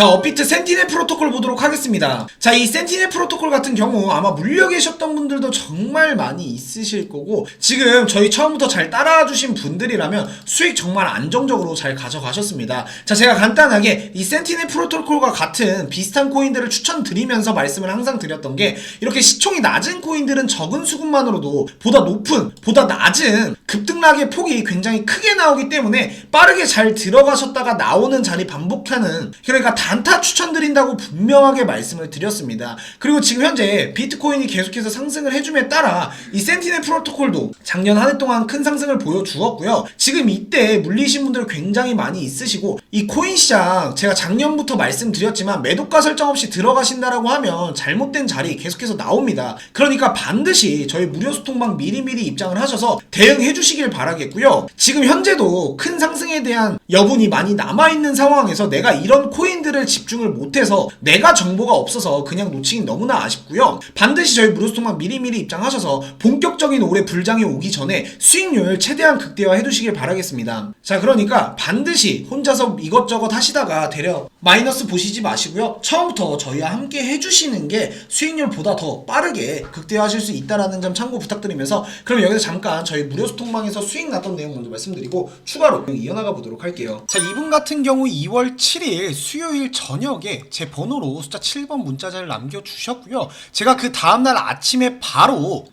자, 업비트 센티넬 프로토콜 보도록 하겠습니다. 자, 이 센티넬 프로토콜 같은 경우 아마 물려 계셨던 분들도 정말 많이 있으실 거고, 지금 저희 처음부터 잘 따라와 주신 분들이라면 수익 정말 안정적으로 잘 가져가셨습니다. 자, 제가 간단하게 이 센티넬 프로토콜과 같은 비슷한 코인들을 추천드리면서 말씀을 항상 드렸던 게, 이렇게 시총이 낮은 코인들은 적은 수급만으로도 보다 높은, 보다 낮은 급등락의 폭이 굉장히 크게 나오기 때문에 빠르게 잘 들어가셨다가 나오는 자리 반복하는, 그러니까 단타 추천드린다고 분명하게 말씀을 드렸습니다. 그리고 지금 현재 비트코인이 계속해서 상승을 해줌에 따라 이 센티넬 프로토콜도 작년 한 해 동안 큰 상승을 보여주었고요. 지금 이때 물리신 분들 굉장히 많이 있으시고 이 코인 시장 제가 작년부터 말씀드렸지만 매도가 설정 없이 들어가신다라고 하면 잘못된 자리 계속해서 나옵니다. 그러니까 반드시 저희 무료 소통방 미리미리 입장을 하셔서 대응해 주시길 바라겠고요. 지금 현재도 큰 상승에 대한 여분이 많이 남아 있는 상황에서 내가 이런 코인들을 집중을 못해서 내가 정보가 없어서 그냥 놓치긴 너무나 아쉽고요. 반드시 저희 무료 소통방 미리미리 입장하셔서 본격적인 올해 불장이 오기 전에 수익률 최대한 극대화해 두시길 바라겠습니다. 자, 그러니까 반드시 혼자서 이것저것 하시다가 되려 마이너스 보시지 마시고요. 처음부터 저희와 함께 해주시는 게 수익률보다 더 빠르게 극대화하실 수 있다라는 점 참고 부탁드리면서 그럼 여기서 잠깐 저희 무료 소통방에서 수익 났던 내용 먼저 말씀드리고 추가로 이어나가 보도록 할게요. 자, 이분 같은 경우 2월 7일 수요일 저녁에 제 번호로 숫자 7번 문자자를 남겨주셨고요. 제가 그 다음날 아침에 바로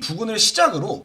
부근을 시작으로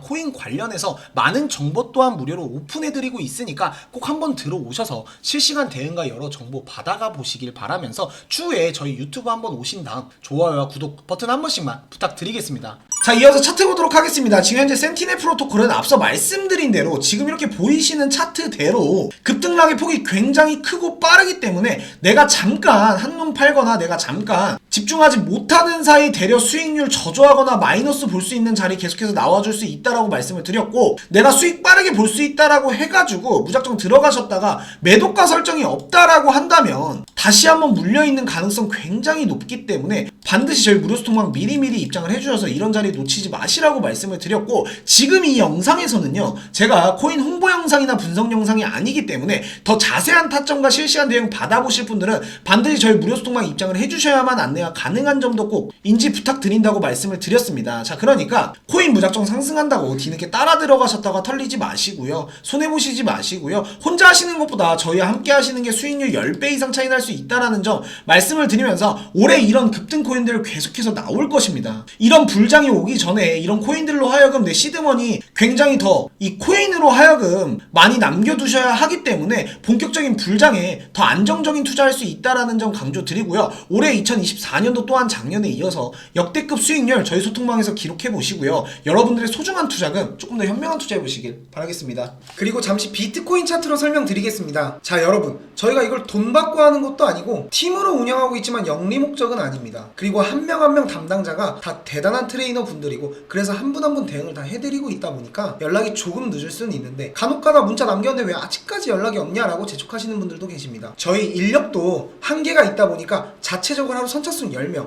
코인 관련해서 많은 정보 또한 무료로 오픈해드리고 있으니까 꼭 한번 들어오셔서 실시간 대응과 여러 정보 받아가 보시길 바라면서 추후에 저희 유튜브 한번 오신 다음 좋아요와 구독 버튼 한 번씩만 부탁드리겠습니다. 자 이어서 차트 보도록 하겠습니다. 지금 현재 센티넬 프로토콜은 앞서 말씀드린 대로 지금 이렇게 보이시는 차트대로 급등락의 폭이 굉장히 크고 빠르기 때문에 내가 잠깐 한눈 팔거나 내가 잠깐 집중하지 못하는 사이 대려 수익률 저조하거나 마이너스 볼 수 있는 자리 계속해서 나와줄 수 있다라고 말씀을 드렸고 내가 수익 빠르게 볼 수 있다라고 해가지고 무작정 들어가셨다가 매도가 설정이 없다라고 한다면 다시 한번 물려있는 가능성 굉장히 높기 때문에 반드시 저희 무료 소통방 미리미리 입장을 해주셔서 이런 자리 놓치지 마시라고 말씀을 드렸고 지금 이 영상에서는요 제가 코인 홍보 영상이나 분석 영상이 아니기 때문에 더 자세한 타점과 실시간 대응 받아보실 분들은 반드시 저희 무료 소통방 입장을 해주셔야만 안내 가 가능한 점도 꼭 인지 부탁드린다고 말씀을 드렸습니다. 자 그러니까 코인 무작정 상승한다고 뒤늦게 따라 들어가셨다가 털리지 마시고요. 손해보시지 마시고요. 혼자 하시는 것보다 저희와 함께 하시는 게 수익률 10배 이상 차이 날 수 있다라는 점 말씀을 드리면서 올해 이런 급등 코인들 계속해서 나올 것입니다. 이런 불장이 오기 전에 이런 코인들로 하여금 내 시드머니 굉장히 더 이 코인으로 하여금 많이 남겨두셔야 하기 때문에 본격적인 불장에 더 안정적인 투자할 수 있다라는 점 강조드리고요. 올해 2024 년도 또한 작년에 이어서 역대급 수익률 저희 소통방에서 기록해 보시고요 여러분들의 소중한 투자금 조금 더 현명한 투자해 보시길 바라겠습니다 그리고 잠시 비트코인 차트로 설명드리겠습니다. 자, 여러분. 저희가 이걸 돈 받고 하는 것도 아니고 팀으로 운영하고 있지만 영리 목적은 아닙니다. 그리고 한 명 한 명 담당자가 다 대단한 트레이너 분들이고 그래서 한 분 한분 대응을 다 해드리고 있다 보니까 연락이 조금 늦을 수는 있는데 간혹가다 문자 남겼는데 왜 아직까지 연락이 없냐라고 재촉하시는 분들도 계십니다. 저희 인력도 한계가 있다 보니까 자체적으로 하루 선착순 10명